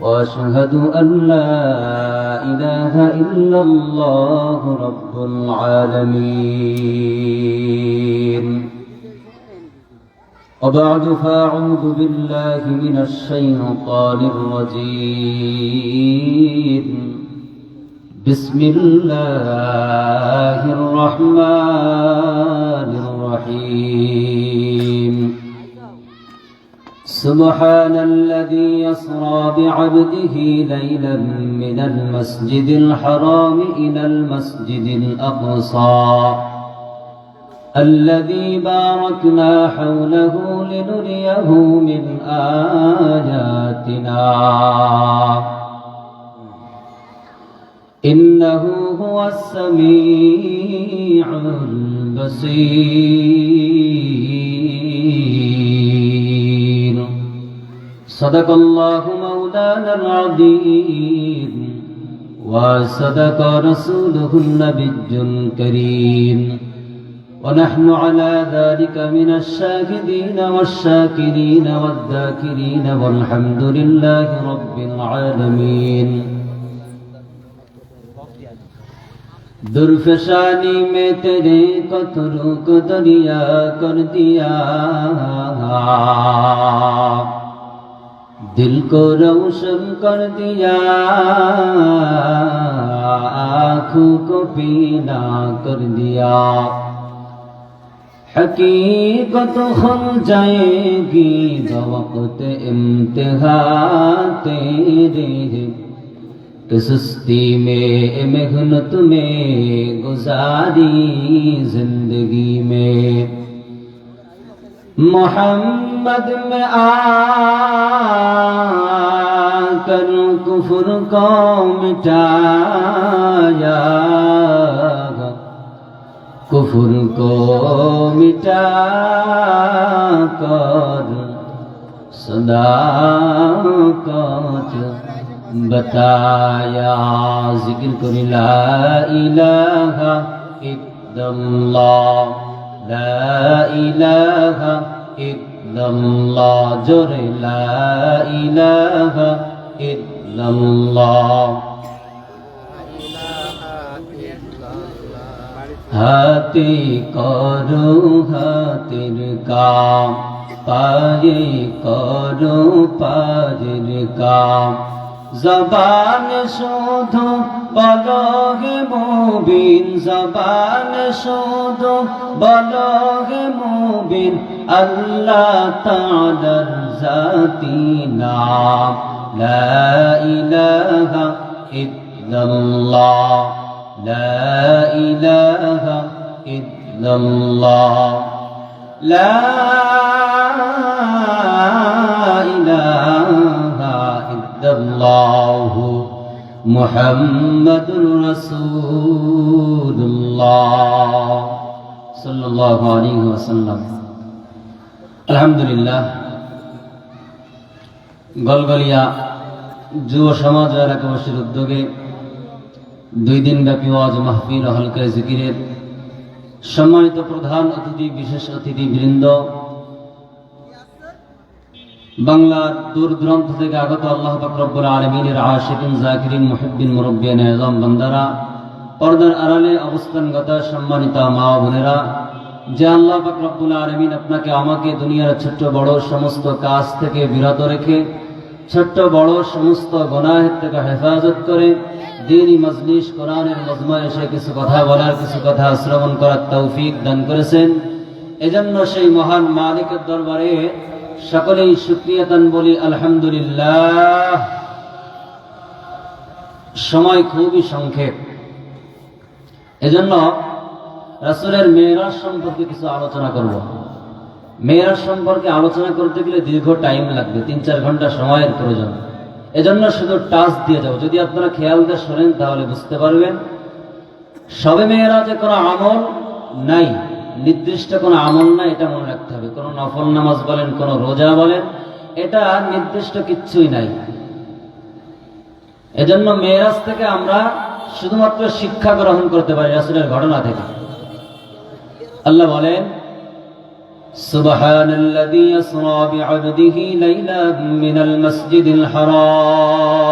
وأشهد أن لا إله إلا الله رب العالمين. وبعد فأعوذ بالله من الشيطان الرجيم. بسم الله الرحمن الرحيم. سبحان الذي يسرى بعبده ليلا من المسجد الحرام إلى المسجد الأقصى. الذي باركنا حوله لنريه من آياتنا. إنه هو السميع البصير. صدق الله مولانا العظيم وصدق رسوله النبي الكريم ونحن على ذلك من الشاهدين والشاكرين والذاكرين والحمد لله رب العالمين درفشانی میں تیرے قطروں کو دریا کر دیا दिल को रोशन कर दिया आंखों को पीला कर दिया हकीकत खुल जाएगी वक्त इम्तिहा तेरे कि सुस्ती में मेहनत में गुजारी जिंदगी में محمد میں آ کر کفر کو مٹایا کفر کو مٹا کر صداقت بتایا ذکر کر لا الہ الا اللہ লা ইলাহা ইল্লাল্লাহ, জোরে লা ইলাহা ইল্লাল্লাহ। হাতে করো হাতের কাম, পায়ে করো পায়ের কাম। জবান শুধু বলো হে মুবিন জবান শুধু বলো হে মুবিন আল্লাহ তাদার জাতি নাম লা ইলাহা ইল্লাল্লাহ লা ইলাহা ইল্লাল্লাহ লা ইলাহা ইল্লাল্লাহ মুহাম্মাদুর রাসূলুল্লাহ সাল্লাল্লাহু আলাইহি ওয়াসাল্লাম। আলহামদুলিল্লাহ, গলগলিয়া যুব সমাজ এলাকাবাসীর উদ্যোগে দুই দিন ব্যাপী ওয়াজ মাহফিল হলকায় জিকিরের সম্মানিত প্রধান অতিথি, বিশেষ অতিথিবৃন্দ বাংলার দূর দূরান্ত থেকে আগত আল্লাহ রব্বুল আলমিনের আশিকিন জাকিরিন মুহিদ্দিন মুরব্বিয়ান আজম বান্দারা, পর্দার আড়ালে অবস্থানগত সম্মানিত মা বোনেরা, যে আল্লাহ রব্বুল আলমিন আপনাকে আমাকে দুনিয়ার ছোট্ট বড় সমস্ত কাজ থেকে বিরত রেখে, ছোট্ট বড় সমস্ত গোনাহের থেকে হেফাজত করে দিনই মজলিস, কোরআনের মজমা এসে কিছু কথা বলার, কিছু কথা শ্রবণ করার তৌফিক দান করেছেন। এজন্য সেই মহান মালিকের দরবারে সকলেই সুক্রিয়াতান বলি, আলহামদুলিল্লাহ। সময় খুবই সংক্ষেপ। এজন্য রাসুলের মেয়েরাজ সম্পর্কে কিছু আলোচনা করব। মেয়েরাজ সম্পর্কে আলোচনা করতে গেলে দীর্ঘ টাইম লাগবে, তিন চার ঘণ্টা সময়ের প্রয়োজন। এজন্য শুধু টাচ দিয়ে যাব। যদি আপনারা খেয়াল দিয়ে শোনেন, তাহলে বুঝতে পারবেন। সবে মেয়েরা যে কোনো আমল নাই, নির্দিষ্ট কোনো আমল নাই, এটা মনে রাখতে হবে। কোনো নফল নামাজ বলেন কোনো রোজা বলেন এটা নির্দিষ্ট কিচ্ছুই নাই এজন্য মেয়েরাজ থেকে আমরা শুধুমাত্র শিক্ষা গ্রহণ করতে পারি রাসুলের ঘটনা থেকে আল্লাহ বলেন سبحان الذي يسرى بعبده ليلا من المسجد الحرام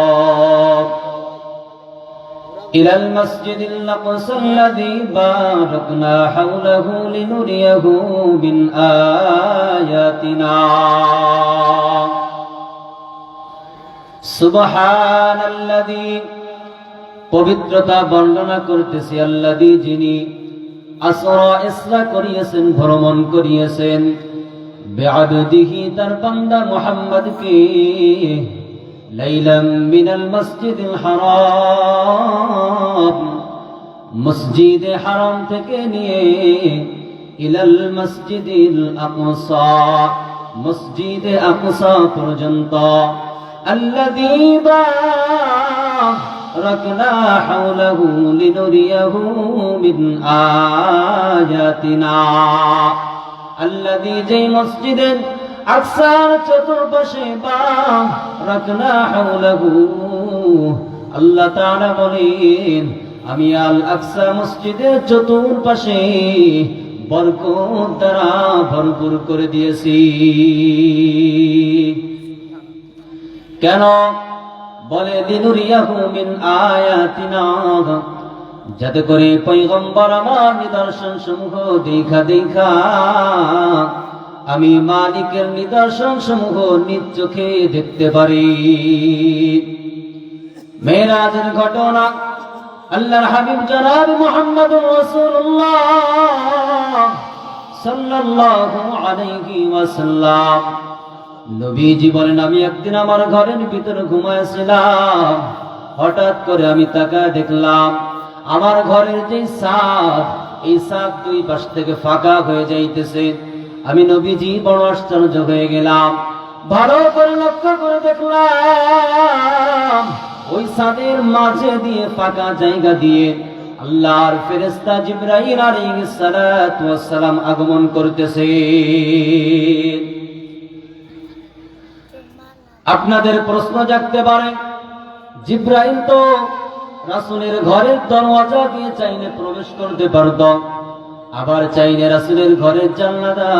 إلى المسجد الأقصى الذي باركنا حوله لنريه من آياتنا سبحان الذي পবিত্রতা বর্ণনা করতেছি আল্লাদি যিনি আসরা ইসরা করিয়েছেন ভ্রমণ করিয়েছেন বেআবদিহি তার বান্দা মুহাম্মদকে লাইলাম মিনাল মসজিদিল হারাম মসজিদে হারাম থেকে নিয়ে ইলাল মসজিদিল আকসা মসজিদে আকসা পর্যন্ত الذي باركنا حوله لنريه من آياتنا الذي جي مسجد আকসার চতুর্পাশে বা রাখনা হাওলাহু। আল্লাহ তাআলা বলেন, আমি আল আকসা মসজিদের চতুর্পাশে বরকত দ্বারা ভরপুর করে দিয়েছি। কেন? বলে, লিনুরিয়াহু মিন আয়াতিনা। যাতে করে পৈগম্বর আমার নিদর্শন সমূহ দেখা দেখা আমি মালিকের নিদর্শন সমূহ নিজ চোখে দেখতে পারি। মেয়েরাজের ঘটনা, আল্লাহর হাবিব জনাব মোহাম্মদ রাসূলুল্লাহ সাল্লাল্লাহু আলাইহি ওয়াসাল্লাম। বলেন, আমি একদিন আমার ঘরের ভিতরে ঘুমাইছিলাম হঠাৎ করে আমি তাকায় দেখলাম, আমার ঘরের যে সাপ এই সাপ দুই পাশ থেকে ফাঁকা হয়ে যাইতেছে। আমি নবীজি বড় আশ্চর্য হয়ে গেলাম। ভালো করে লক্ষ্য করে দেখলাম, ওই সাদের মাঝে দিয়ে ফাঁকা জায়গা দিয়ে আল্লাহর ফেরেস্তা জিব্রাহিম সালাম আগমন করতেছে। আপনাদের প্রশ্ন জাগতে পারে জিব্রাহিম তো রাসুলের ঘরের দরওয়াজা দিয়ে চাইলে প্রবেশ করতে পারত আবার চাইলে রাসুলের ঘরের জানলাটা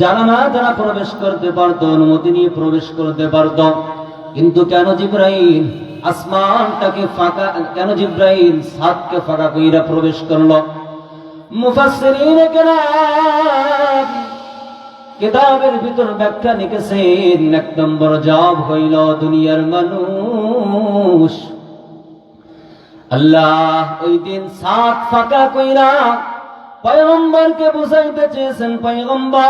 জানানা দ্বারা প্রবেশ করতে পারত, অনুমতি নিয়ে প্রবেশ করতে পারত। কিন্তু কেন জিব্রাহিম আসমানটাকে ফাঁকা, কেন জিব্রাহিম সাতকে ফাঁকা কইরা প্রবেশ করল? কিতাবের ভিতর ব্যাখ্যা লিখেছেন, এক নম্বর জব হইল দুনিয়ার মানুষ। আল্লাহ ওই দিন সাত ফাঁকা কইরা পয়গম্বরকে বুঝাইতে চেয়েছেন পয়গম্বর।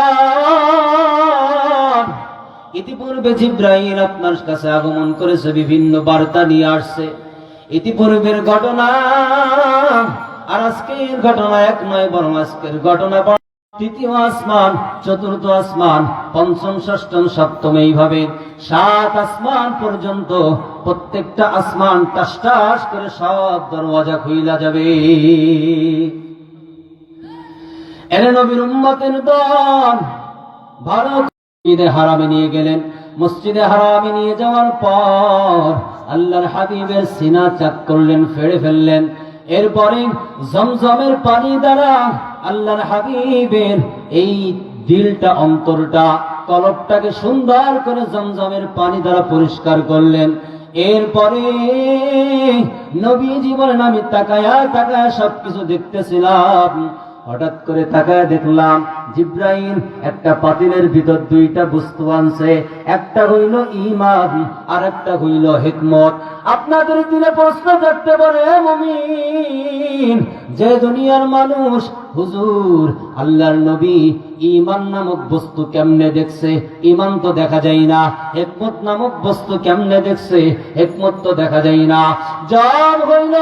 ইতিপূর্বে জিব্রাহিম আপনার কাছে আগমন করেছে, বিভিন্ন বার্তা নিয়ে আসছে। ইতিপূর্বের ঘটনা আর আজকের ঘটনা এক নয়, বরং আজকের ঘটনা তৃতীয় আসমান, চতুর্থ আসমান, পঞ্চম, ষষ্ঠম, সপ্তম, এইভাবে সাত আসমান পর্যন্ত প্রত্যেকটা আসমান টাস টাস করে সব দরওয়াজা খুইলা যাবে। এনে নবীর উম্মতের দল মসজিদে হারামে নিয়ে গেলেন। মসজিদে হারামে নিয়ে যাওয়ার পর আল্লাহর হাবিবের সিনা চাক করলেন, ফেড়ে ফেললেন। এরপরে জমজমের পানি দ্বারা আল্লাহর হাবিবের এই দিলটা, অন্তরটা কলবটাকে সুন্দর করে জমজমের পানি দ্বারা পরিষ্কার করলেন। এরপরে নবীজি বলেন, আমি তাকায়া তাকায়া সবকিছু দেখতেছিলাম। হঠাৎ করে তাকায় দেখলাম জিব্রাইল একটা পাতিলের ভিতর দুইটা বস্তু আনছে। একটা হইল ইমান আর একটা হইল হিকমত। আপনাদের দিলে প্রশ্ন করতে পারে, মমিন। যে দুনিয়ার মানুষ, হুজুর, আল্লাহর নবী ইমান নামক বস্তু কেমনে দেখছে? ইমান তো দেখা যায় না। হেকমত নামক বস্তু কেমনে দেখছে? হেকমত তো দেখা যায় না। জ্বর হইল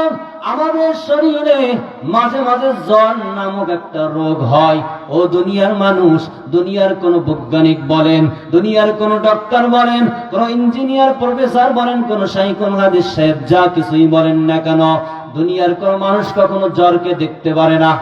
আমাদের শরীরে, মাঝে মাঝে জ্বর নামক একটা রোগ হয়। ও দুনিয়ার মানুষ, দুনিয়ার কোন বৈজ্ঞানিক বলেন, দুনিয়ার কোন ডক্টর বলেন, কোন ইঞ্জিনিয়ার, প্রফেসর বলেন, কোন হাদিস সাহেব, যা কিছুই বলেন না কেন, দুনিয়ার কোন মানুষ কখনো জ্বরকে দেখতে পারে না।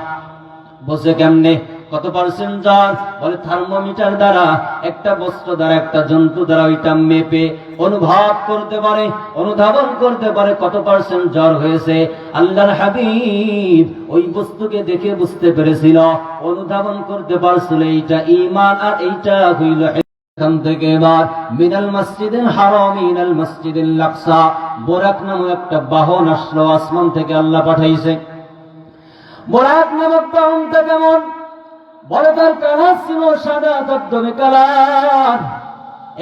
বসে কেমনে? কত পার্সেন্ট জ্বর বলে থার্মোমিটার দ্বারা, একটা বস্ত্র দ্বারা, একটা জন্তু দ্বারা ওইটা মেপে, অনুভব করতে পারে, অনুধাবন করতে পারে কত পার্সেন্ট জ্বর হয়েছে। আল্লাহর হাবিব ওই বস্তুকে দেখে বুঝতে পেরেছিল, অনুধাবন করতে পারছিল এইটা ইমান আর এইটা হইল এখান থেকে এবার নামক বাহন থেকে আল্লাহ পাঠাইছে। বোরাক নামক বাহনটা কেমন? বড় তার কালার ছিল সাদা দবদবে কালার।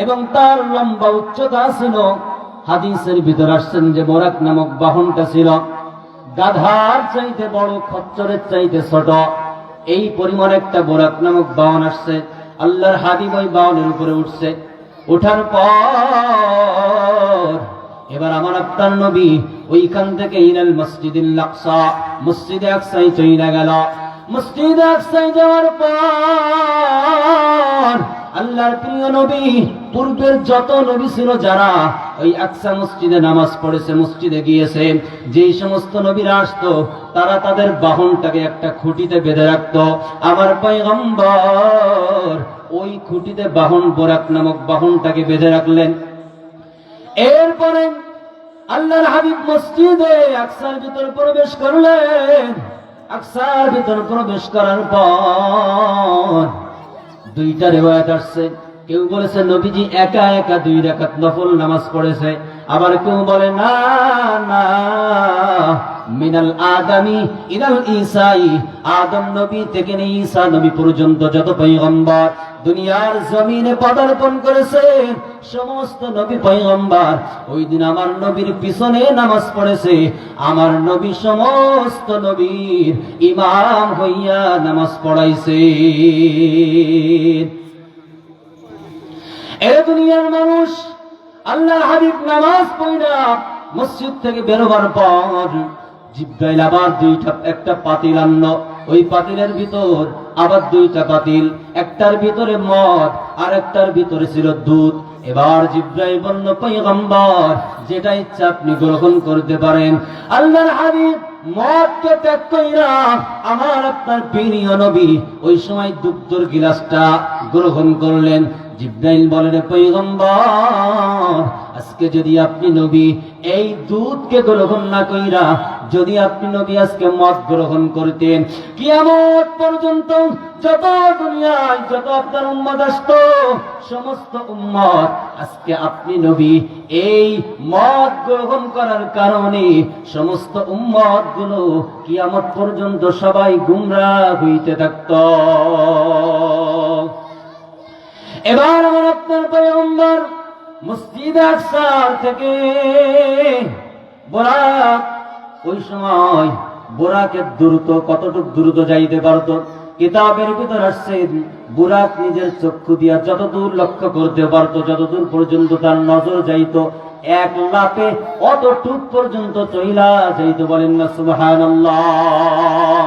এবং তার লম্বা উচ্চতা ছিল হাদিসের ভিতর আসছেন যে বোরাক নামক বাহনটা ছিল। গাধার চাইতে বড়, খচ্চরের চাইতে ছোট। এই পরিমাণ একটা বোরাক নামক বাহন আসছে। আল্লাহর হাবিব ওই বাহনের উপরে উঠছে। ওঠার পর এবার আমার আপনার নবী ওইখান থেকে ইনাল মসজিদ মসজিদে আকসাই চইলা গেল। মসজিদে আকসাই যাওয়ার পর আল্লাহর প্রিয় নবী, পূর্বের যত নবী ছিল যারা ওই আকসা মসজিদে নামাজ পড়েছে, মসজিদে গিয়েছে, যেই সমস্ত নবীরা আসতো, তারা তাদের বাহনটাকে একটা খুঁটিতে বেঁধে রাখতো। আমার পয়গম্বর ওই খুঁটিতে বাহন, বোরাক নামক বাহনটাকে বেঁধে রাখলেন। এরপরে আল্লাহর হাবিব মসজিদে আকসার ভিতর প্রবেশ করলেন। আকসার ভিতর প্রবেশ করার পর দুইটা রেওয়ায়ত আসছে। কেউ বলেছে, নবীজি একা একা দুই রাকাত নফল নামাজ পড়েছে। আবার কেউ বলে, না না। মিনাল আদামি ইনাল ঈসাই। আদম নবী থেকে নিয়ে ঈসা নবী পর্যন্ত যত পয়গম্বর দুনিয়ার জমিনে পদার্পণ করেছে, সমস্ত নবী পয়গম্বর। ওই দিন আমার নবীর পিছনে নামাজ পড়েছে। আমার নবী সমস্ত নবীর ইমাম হইয়া নামাজ পড়াইছে। এ দুনিয়ার মানুষ আল্লাহ হাবিব নামাজ পড়া মসজিদ থেকে বেরোবার পর জিব্রাইল আবার দুইটা, একটা পাতিল আনলো। ওই পাতিলের ভিতর আবার দুইটা পাতিল। একটার ভিতরে মদ আর একটার ভিতরে ছিল দুধ। এবার জিব্রাইল বলল, পয়গম্বর, যেটা ইচ্ছা আপনি গ্রহণ করতে পারেন। আল্লাহর হাবিব মদকে ত্যাগ কইরা আমার আপনার প্রিয় নবী ওই সময় দুগ্ধর গিলাসটা গ্রহণ করলেন। জিব্রাইল বলেন পৈগম্বর আজকে যদি আপনি নবী, এই দুধকে গ্রহণ না কইরা যদি আপনি নবী আজকে মদ গ্রহণ করতেন, কিয়ামত পর্যন্ত যত দুনিয়ায় যত আপনার উম্মত আসত, সমস্ত উম্মত আজকে আপনি নবী, এই মদ গ্রহণ করার কারণে সমস্ত উম্মতগুলো কিয়ামত পর্যন্ত সবাই গুমরা হইতে থাকত। এবার আমার আপনার পয়গম্বর মসজিদ আকসার থেকে বোরাক ওই সময় বোরাকের দ্রুত, কতটুক দ্রুত যাইতে পারত? কিতাবের ভিতর আসছে বুরাক নিজের চক্ষু দিয়া যতদূর লক্ষ্য করতে পারত, যতদূর পর্যন্ত তার নজর যাইত, এক লাপে অতটুক পর্যন্ত চইলা যাইতে বলেন না, সুবহানাল্লাহ।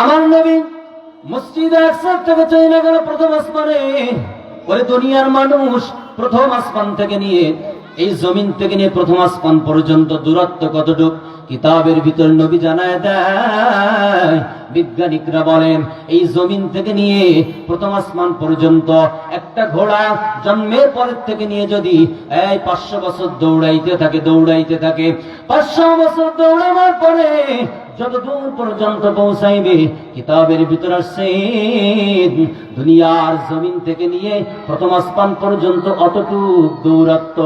আমার নবী প্রথম দুনিয়ার মানুষ প্রথম থেকে নিয়ে এই জমিন থেকে নিয়ে প্রথম পর্যন্ত দূরত্ব কতটুক? কিতাবের ভিতর নবী জানায় দেয়, বিজ্ঞানিকরা বলেন, এই জমিন থেকে নিয়ে প্রথম আসমান পর্যন্ত একটা ঘোড়া জন্মের পরের থেকে নিয়ে যদি এই পাঁচশো বছর দৌড়াইতে থাকে দৌড়াইতে থাকে, পাঁচশো বছর দৌড়াবার পরে যত দূর পর্যন্ত পৌঁছাইবে, কিতাবের ভিতর আসছে, দুনিয়ার জমিন থেকে নিয়ে প্রথম আসমান পর্যন্ত অতটুক দূরত্ব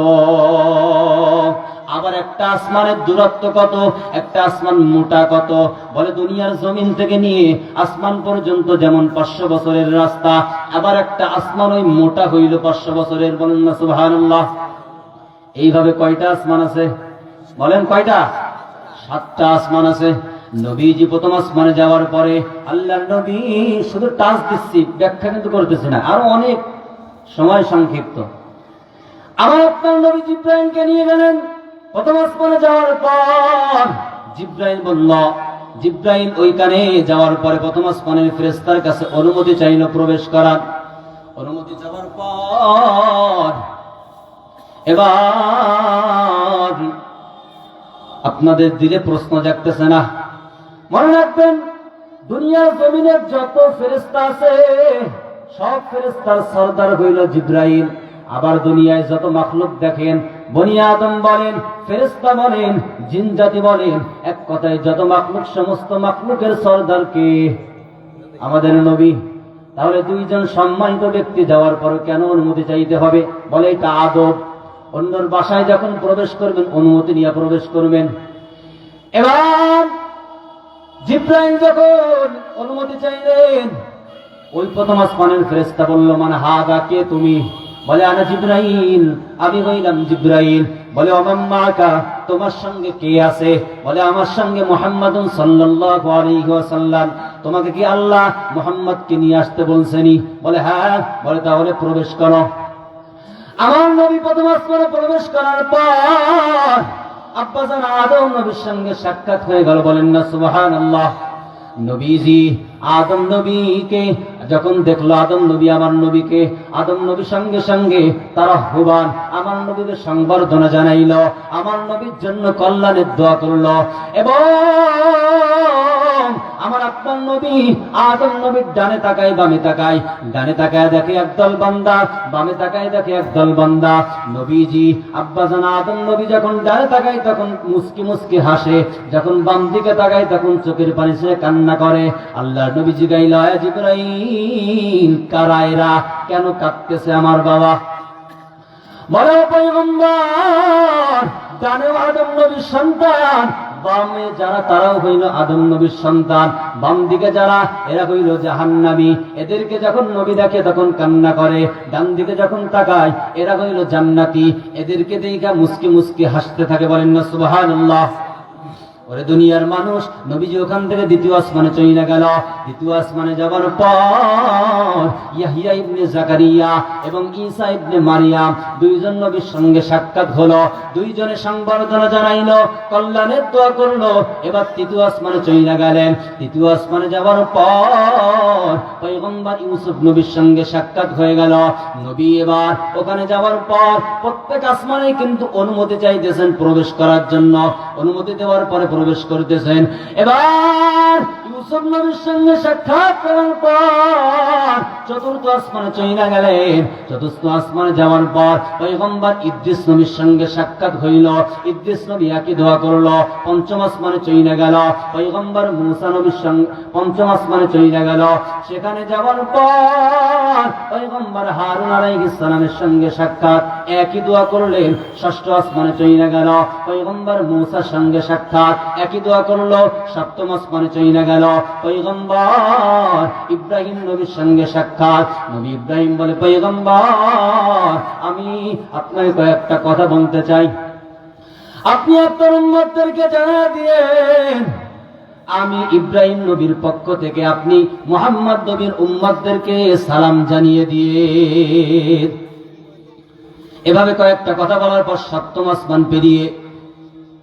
আবার একটা আসমানের দূরত্ব কত? একটা আসমান মোটা কত? বলে দুনিয়ার জমিন থেকে নিয়ে আসমান পর্যন্ত যেমন পাঁচশো বছরের রাস্তা, আবার একটা আসমান ওই মোটা হইল পাঁচশো বছরের। বলেন না, সুবহানাল্লাহ। এইভাবে কয়টা আসমান আছে? বলেন কয়টা? সাতটা আসমান আছে। নবীজি প্রথম আসমানে যাওয়ার পরে আল্লাহ নবী শুধু টাচ দিচ্ছি, ব্যাখ্যা কিন্তু করতেছি না, আরও অনেক সময় সংক্ষিপ্ত। আমার আপনার নবী জিব্রাইলকে নিয়ে গেলেন। প্রথম আসমানে যাওয়ার পর জিব্রাইল বলল, জিব্রাইল ওইখানে যাওয়ার পরে প্রথম আসমানের ফেরেস্তার কাছে অনুমতি চাইল প্রবেশ করার। অনুমতি যাওয়ার পর এবার আপনাদের দিলে প্রশ্ন জাগতেছে না। মনে রাখবেন, দুনিয়ার জমিনের যত ফেরেস্তা আছে, সব ফেরেস্তার সর্দার হইল জিব্রাইল। আবার দুনিয়ায় যত মাখলুক দেখেন, বনি আদম বলেন ফেরেস্তা বলেন, জিন জাতি বলেন, এক কথায় যত মাখলুক, সমস্ত মাখলুকের সর্দারকে। আমাদের নবী, তাহলে দুইজন সম্মানিত ব্যক্তি যাওয়ার পর কেন অনুমতি চাইতে হবে? বলে এটা আদব। অন্যর বাসায় যখন প্রবেশ করবেন, অনুমতি নিয়ে প্রবেশ করবেন। এবার জিব্রাইল যখন অনুমতি চাইলেন, ওই প্রথম আসমানের ফেরেস্তা বলল মানে হাগা কে তুমি? বলে, আনা জিব্রাইল? আমি হইলাম জিব্রাইল। বলে অমাম্মাকা তোমার সঙ্গে কে আছে? বলে, আমার সঙ্গে মোহাম্মদুন সাল্লাল্লাহু আলাইহি তোমাকে কি আল্লাহ মোহাম্মদকে নিয়ে আসতে বলছেনি বলে হ্যাঁ। বলে, তাহলে প্রবেশ করো। আমার নবী প্রথম আসমানে প্রবেশ করার পর আব্বাসান আদম নবীর সঙ্গে সাক্ষাৎ হয়ে গেল। বলেন না সুবাহান আল্লাহ নবীজি, আদম নবীকে, যখন দেখল আদম নবী আমার নবীকে, আদম নবীর সঙ্গে সঙ্গে তারা হুবান, আমার নবীকে সংবর্ধনা জানাইল, আমার নবীর জন্য কল্যাণের দোয়া করল। এবং আমার আপনার নবী, আদম নবীর ডানে তাকায়, বামে তাকায়। ডানে তাকায় দেখে একদল বান্দা, বামে তাকায় দেখে একদল বান্দা। নবীজি, আব্বাজান আদম নবী যখন ডানে তাকায়, তখন মুস্কি মুস্কি হাসে। যখন বাম দিকে তাকায়, তখন চোখের পানি সে কান্না করে। আল্লাহ নবী জিগাইল জিব্রাইল, কারায়রা, কেন কাঁদতেছে আমার বাবা? বলো পয়গম্বর, ডানে আদম নবীর সন্তান বামে যারা, তারাও হইল আদম নবীর সন্তান। বাম দিকে যারা, এরা হইল জাহান্নাবি এদেরকে যখন নবী দেখে তখন কান্না করে। ডান দিকে যখন তাকায়, এরা হইল জান্নাতি। এদেরকে দেখা মুসকি মুসকি হাসতে থাকে, বলেন না সুবহানাল্লাহ। ওরে দুনিয়ার মানুষ, নবীজি ওখান থেকে দ্বিতীয় আসমানে চলে গেল। দ্বিতীয় আসমানে যাবার পর ইয়াহিয়া ইবনে জাকারিয়া এবং ঈসা ইবনে মারিয়াম দুইজন নবীর সঙ্গে সাক্ষাৎ হলো। দুইজনে সংবর্ধনা জানাইলো, কল্যাণের দোয়া করল। এবার তৃতীয় আসমানে চলে গেলেন। তৃতীয় আসমানে যাবার পর পয়গম্বর ইউসুফ নবীর সঙ্গে সাক্ষাৎ হয়ে গেল। নবী এবার ওখানে যাওয়ার পর প্রত্যেক আসমানে কিন্তু অনুমতি চাইতেছেন প্রবেশ করার জন্য। অনুমতি দেওয়ার পরে প্রবেশ করতেছেন। এবার ইউসুফ নবীর সঙ্গে সাক্ষাৎ করার পর চতুর্থ আসমানে চইলা গেলেন। চতুর্থ আসমানে যাওয়ার পর পয়গম্বর ইদ্রিস নবীর সঙ্গে সাক্ষাৎ হইল। ইদ্রিস নবী একই দোয়া করল, পঞ্চম আসমানে চইলা গেল। পয়গম্বর মুসা নবীর সঙ্গে পঞ্চম আসমানে চইলা গেল। সেখানে যাওয়ার পর পয়গম্বর হারুন আলাইহিস সালামের সঙ্গে সাক্ষাৎ একই দোয়া করলেন, ষষ্ঠ আসমানে চইলা গেল। পয়গম্বর মুসার সঙ্গে সাক্ষাৎ একই দোয়া করল, সপ্তম আসমানে চইলা গেল। পৈগম্বর ইব্রাহিম নবীর সঙ্গে সাক্ষাৎ নবী ইব্রাহিম বলে পৈগম্বর আমি আপনাকে কয়েকটা কথা বলতে চাই। আপনি আপনার উম্মতদেরকে জানা দিয়েন আমি ইব্রাহিম নবীর পক্ষ থেকে আপনি মোহাম্মদ নবীর উম্মতদেরকে সালাম জানিয়ে দিয়ে, এভাবে কয়েকটা কথা বলার পর সপ্তম আসমান পেরিয়ে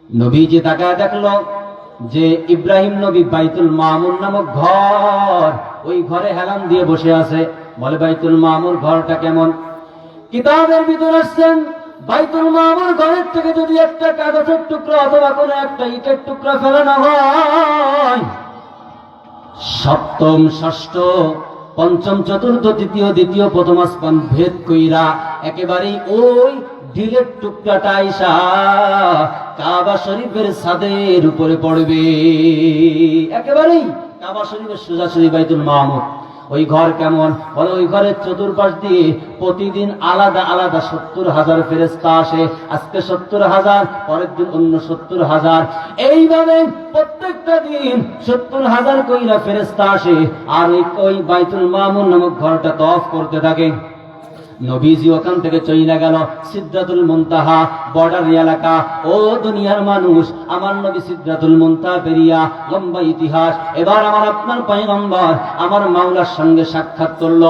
নবীজি তাকায় দেখল যে ইব্রাহিম নবী বাইতুল মামুর নামক ঘর ওই ঘরে হেলান দিয়ে বসে আছে। বলে, বাইতুল মামুর ঘরটা কেমন? কিতাবের ভিতর আসছেন, বাইতুল মামুর ঘরের থেকে যদি একটা কাগজের টুকরা অথবা কোনো একটা ইটের টুকরা ফেলানো হয়। সপ্তম, ষষ্ঠ, পঞ্চম, চতুর্থ তৃতীয় দ্বিতীয়, প্রথম আসমান ভেদ কইরা একেবারেই ওই ঢিলের টুকরাটা আইসা কাবা শরীফের ছাদের উপরে পড়বে। একেবারেই কাবা শরীফের সোজাসুজি বাইতুল মাহমুদ ওই ঘর কেমন? বলে ওই ঘরের চতুর্পাশ দিয়ে প্রতিদিন আলাদা আলাদা সত্তর হাজার ফেরেস্তা আসে। আজকে সত্তর হাজার, পরের দিন অন্য সত্তর হাজার। এইভাবে প্রত্যেকটা দিন সত্তর হাজার কইরা ফেরেস্তা আসে। আর ওই বাইতুল মামুন নামক ঘরটা তফ করতে থাকে। নবীজি ওখান থেকে চইলা গেল সিদ্ধাতুল মুন্তাহা বর্ডার এলাকা। ও দুনিয়ার মানুষ, আমার নবী সিদ্ধাতুল মুন্তাহা পেরিয়া লম্বা ইতিহাস। এবার আমার আপনার পয়গম্বর, আমার মাওলার সঙ্গে সাক্ষাৎ করল।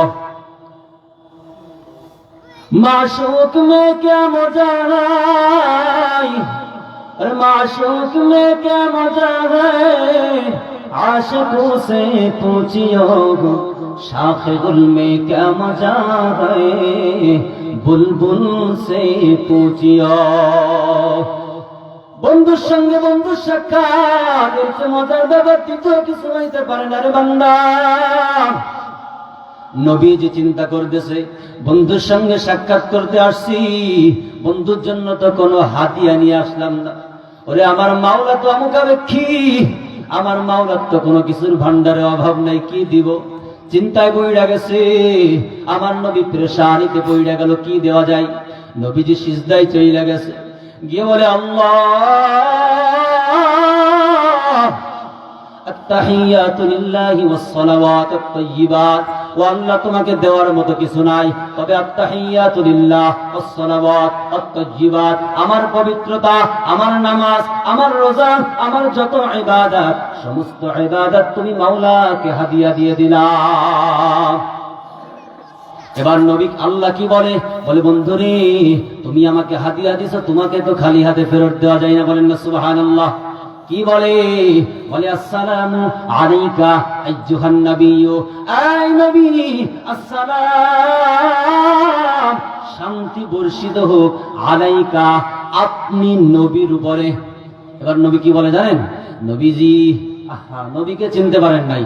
معشوق মে কে مجانا اور معشوق میں کیا مجا ہے عاشقوں سے پوچھیو शाख गुल में क्या मजा है बुलबुल से पूछियो বন্ধুর সঙ্গে বন্ধুর সাক্ষাৎ এর চেয়ে মজার ব্যাপার দ্বিতীয় কিছু হইতে পারে না রে বান্দা নবীজি চিন্তা করতেছে বন্ধুর সঙ্গে সাক্ষাৎ করতে আসছি বন্ধুর জন্য তো কোনো হাতিয়া নিয়ে আসলাম না ওরে আমার মাওলা তো আমুখাপেক্ষী আমার মাওলার তো কোনো কিছুর ভান্ডারে অভাব নাই কি দিব চিন্তায় বইড়া গেছে আমার নবী প্রেশানিতে বইড়া গেল কি দেওয়া যায় নবীজি সিজদায় চইলা গেছে গিয়ে বলে আল্লাহ التحيات لله والصلوات الطيبات ও আল্লাহ তোমাকে দেওয়ার মতো কিছু নাই। তবে আত্তাহিয়াতু লিল্লাহ ওয়াসসালাওয়াত আমার পবিত্রতা, আমার নামাজ, আমার রোজা, আমার যত ইবাদত, সমস্ত ইবাদত তুমি মাওলাকে হাদিয়া দিয়ে দিলা। এবার নবী আল্লাহ কি বলে? বলে, বন্ধুরে, তুমি আমাকে হাদিয়া দিছো, তোমাকে তো খালি হাতে ফেরত দেওয়া যায় না। বলেন না, সুবহানাল্লাহ। কি বলে? বলে, আসসালামু আলাইকা, আইয়ুহান নাবিয়্যু। আই নবী, আসসালাম। শান্তি বর্ষিত হোক, আলাইকা, আপনি নবীর উপরে। এবার নবী কি বলে জানেন? নবীজি, আহা, নবীকে চিনতে পারেন নাই।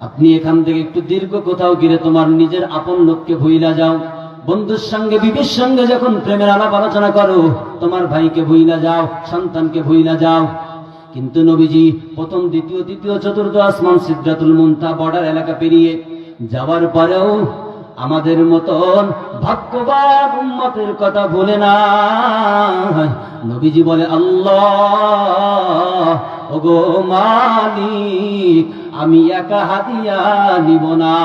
আপনি এখান থেকে একটু দীর্ঘ কোথাও গিয়ে তোমার নিজের আপন লোককে ভুইলা যাও। বন্ধুর সঙ্গে, বিবির সঙ্গে যখন প্রেমের আলাপ আলোচনা করো, তোমার ভাইকে ভুইলা যাও, সন্তানকে ভুইলা যাও। কিন্তু নবীজি প্রথম, দ্বিতীয়, তৃতীয়, চতুর্থ আসমান সিদ্ধাতুল মুন্তা বর্ডার এলাকা পেরিয়ে যাওয়ার পরেও আমাদের মতন ভাগ্যবান উম্মতের কথা বলে না। নবীজি বলে, আল্লাহ, ওগো মালিক, আমি একা হাতিয়া নিব না।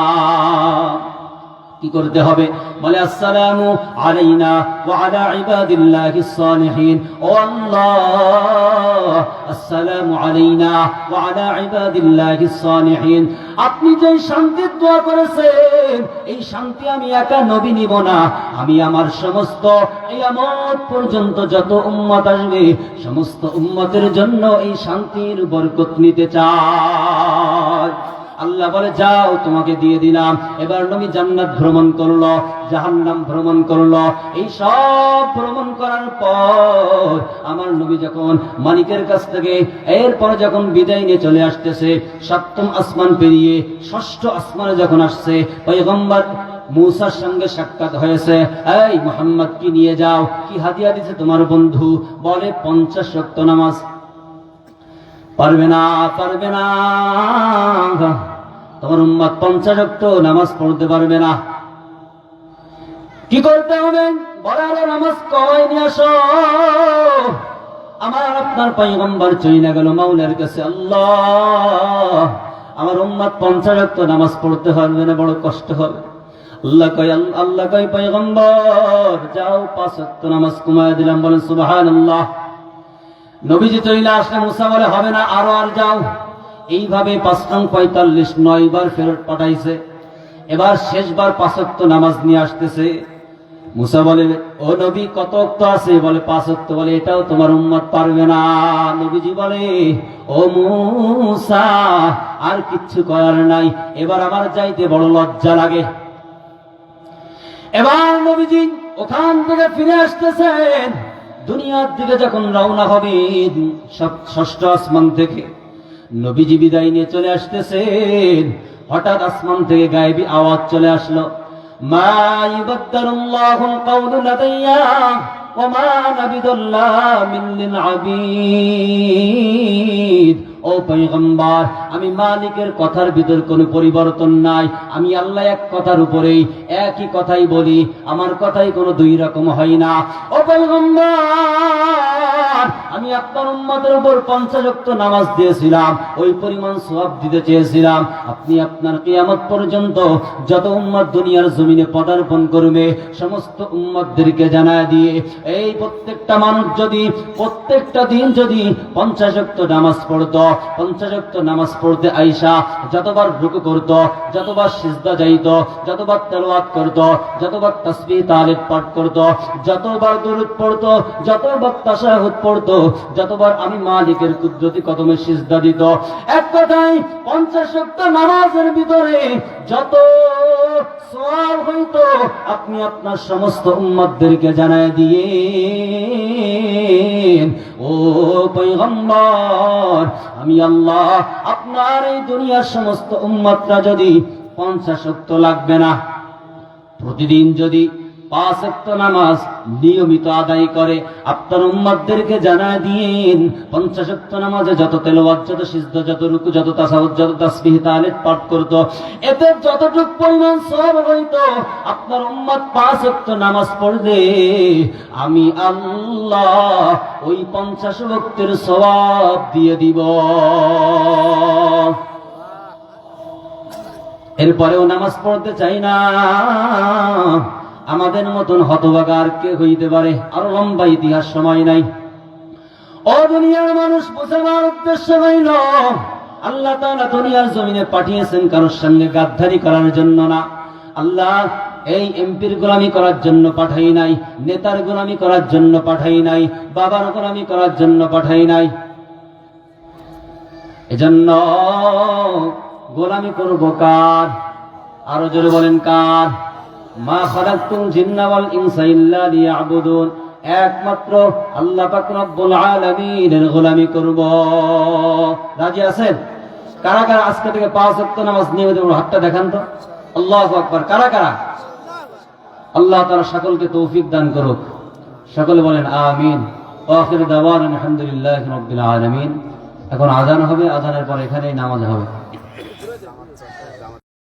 কি করতে হবে? বলে, আসসালামু আলাইনা ওয়া আলা ইবাদিল্লাহিস সালিহিন। ও আল্লাহ, আসসালামু আলাইনা ওয়া আলা ইবাদিল্লাহিস সালিহিন। আপনি যে শান্তির দোয়া করেছেন, এই শান্তি আমি একা নবী নিব না। আমি আমার সমস্ত কিয়ামত পর্যন্ত যত উম্মত আসবে, সমস্ত উম্মতের জন্য এই শান্তির বরকত নিতে চাই। আল্লাহ বলে, যাও, তোমাকে দিয়ে দিলাম। এবার নবী জান্নাত ভ্রমণ করল, জাহান্নাম ভ্রমণ করল। এই সব ভ্রমণ করার পর আমার নবী যখন মালিকের কাছ থেকে এরপর যখন বিদায় নিয়ে চলে আসতেছে, সপ্তম আসমান পেরিয়ে ষষ্ঠ আসমানে যখন আসছে, পয়গম্বর মূসার সঙ্গে সাক্ষাৎ হয়েছে, এই মোহাম্মদ, কি নিয়ে যাও? কি হাদিয়া দিছে তোমার বন্ধু? বলে, পঞ্চাশ রক্ত নামাজ। পারবে না পারবে না। তোমার উম্মত পঞ্চাশ রক্ত নামাজ পড়তে পারবে না। কি করতে হবে? বলার নামাজ কয় নিয়ে আসো। আমার আপনার পয়গম্বর চইনা গেল মাউলের কাছে, আল্লাহ। আমার উম্মত পঞ্চাশ রক্ত নামাজ পড়তে পারবে না, বড় কষ্ট হবে। আল্লাহ কয় আল্লাহ কয়, পয়গম্বর, যাও পাঁচ রক্ত নামাজ কমায় দিলাম, বলেন সুবহানাল্লাহ। নবীজি চইলে আসলে মুসা বলে, হবে না, আরও আর যাও। এইভাবে পাঁচটাং পঁয়তাল্লিশ নয় বার ফেরত পাঠাইছে। এবার শেষবার পাঁচক্ত নামাজ নিয়ে আসতেছে। মুসা বলে, ও নবী, কত আছে? বলে পাঁচ অক্ত বলে, এটাও তোমার উম্মত পারবে না। নবীজি বলে, ও মুসা, আর কিচ্ছু করার নাই। এবার আমার যাইতে বড় লজ্জা লাগে। এবার নবীজি ওখান থেকে ফিরে আসতেছেন। দুনিয়ার দিকে যখন রওনা হবেন সব ষষ্ঠ আসমান থেকে। নবীজি বিদায় নিয়ে চলে আসতেছেন। হঠাৎ আসমান থেকে গায়েবী আওয়াজ চলে আসলো। আমি মালিকের কথার ভিতর কোনো পরিবর্তন নাই। আমি আল্লাহ এক কথার উপরেই একই কথাই বলি। আমার কথাই কোনো দুই রকম হয় না। ও পয়গম্বর! আমি আপনার উম্মতের উপর পঞ্চাশক্ত নামাজ দিয়েছিলাম। ওই পরিমাণ সওয়াব দিতে চেয়েছিলাম। আপনি আপনার কিয়ামত পর্যন্ত যত উম্মত দুনিয়ার জমিনে পদার্পণ করবে, সমস্ত উম্মতদেরকে জানায় দিয়ে এই প্রত্যেকটা মানুষ যদি, প্রত্যেকটা দিন যদি পঞ্চাশক্ত নামাজ পড়তো, পঞ্চাশক্ত নামাজ পড়তে আইসা যতবার রুকু করত, যতবার সিজদা যাইত, যতবার তেলাওয়াত করত, যতবার তাসবিহ তালিব পাঠ করত, যতবার দরুদ পড়তো, যতবার তাসা তাশাহুদ পড়তো, যতবার আমি মালিকের কুদরতি কদমে সিজদা দিত, এক কথায় পঞ্চাশক্ত নামাজের ভিতরে যত সওয়াব হইতো, আপনি আপনার সমস্ত উম্মতদেরকে জানায় দিয়ে ও পৈগম্বর আমি আল্লাহ আপনার এই দুনিয়ার সমস্ত উম্মতরা যদি পঞ্চাশ লাগবে না, প্রতিদিন যদি পাঁচ নামাজ নিয়মিত আদায় করে। আপনার জানায় দিন পঞ্চাশ নামাজে যত তেলাওয়াত, যত যত রুকু, যত যত তাসবিহ পাঠ এতে যতটুক পরিমাণ আপনার উম্মাদ পাঁচ নামাজ পড়বে। আমি আল্লাহ ওই পঞ্চাশ ওয়াক্তের সওয়াব দিয়ে দিব। এরপরেও নামাজ পড়তে চাই না। আমাদের মতন হতবাগার কে হইতে পারে? আরও লম্বা ইতিহাস সময় নাই। ও দুনিয়ার মানুষ, বোঝাবার উদ্দেশ্য হইল, আল্লাহ তাআলা দুনিয়ার জমিনে পাঠিয়েছেন কারোর সঙ্গে গাদ্দারি করার জন্য না। আল্লাহ এই এমপির গোলামি করার জন্য পাঠাই নাই, নেতার গোলামি করার জন্য পাঠাই নাই, বাবার গোলামি করার জন্য পাঠাই নাই। এজন্য গোলামি করব কার? আরও জোরে বলেন কার? মা খালাকতুম জিন্না ওয়াল ইনসা ইল্লা লিয়াবুদুন। একমাত্র আল্লাহ পাক রব্বুল আলামিনের গোলামি করব। রাজি আছেন? কারা কারা আজকে থেকে পাঁচ ওয়াক্ত নামাজ নিয়মিত হাতটা দেখান তো। আল্লাহু আকবার। কারা কারা? আল্লাহ তাআলা সকলকে তৌফিক দান করুক। সকলে বলেন আমিন। আখির দাওয়ান আলহামদুলিল্লাহি আলামিন। এখন আজান হবে, আজানের পর এখানেই নামাজ হবে।